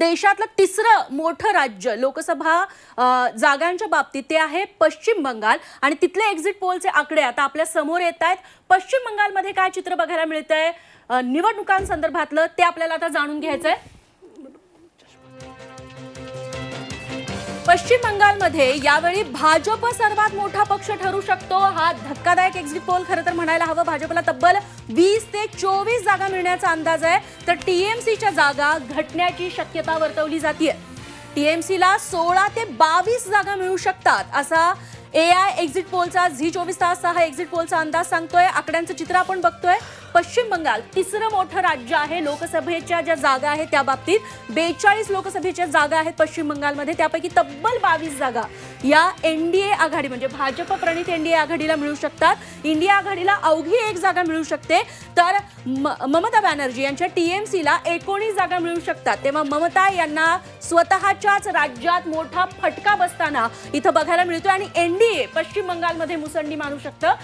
देशातलं तिसरं मोठं राज्य लोकसभा जागांच्या बाबतीत ते आहे पश्चिम बंगाल. आणि तिथले एक्झिट पोलचे आकडे आता आपल्यासमोर येत आहेत. पश्चिम बंगालमध्ये काय चित्र बघायला मिळतंय? अ, निवडणुकांसंदर्भातलं ते आपल्याला आता जाणून घ्यायचं आहे पश्चिम बंगालमध्ये यावेळी भाजप सर्वात मोठा पक्ष ठरू शकतो. हा धक्कादायक एक्झिट पोल खरं तर म्हणायला हवं. भाजपला तब्बल वीस ते चोवीस जागा मिळण्याचा अंदाज आहे. तर टीएमसीच्या जागा घटण्याची शक्यता वर्तवली जाते टीएमसीला सोळा ते बावीस जागा मिळू शकतात असा ए आय एक्झिट पोलचा झी चोवीस तासचा हा एक्झिट पोलचा अंदाज सांगतोय. आकड्यांचं चित्र आपण बघतोय. पश्चिम बंगाल तिसरं मोठं राज्य आहे लोकसभेच्या ज्या जागा आहेत त्या बाबतीत बेचाळीस लोकसभेच्या जागा आहेत पश्चिम बंगालमध्ये त्यापैकी तब्बल बावीस जागा या एनडीए आघाडी म्हणजे भाजप प्रणित एनडीए आघाडीला मिळू शकतात. इंडिया आघाडीला अवघी एक जागा मिळू शकते. तर म- ममता बॅनर्जी यांच्या टीएमसीला एकोणीस जागा मिळू शकतात. तेव्हा ममता यांना स्वतःच्याच राज्यात मोठा फटका बसताना इथं बघायला मिळतोय आणि एनडीए पश्चिम बंगालमध्ये मुसंडी मारू शकतं.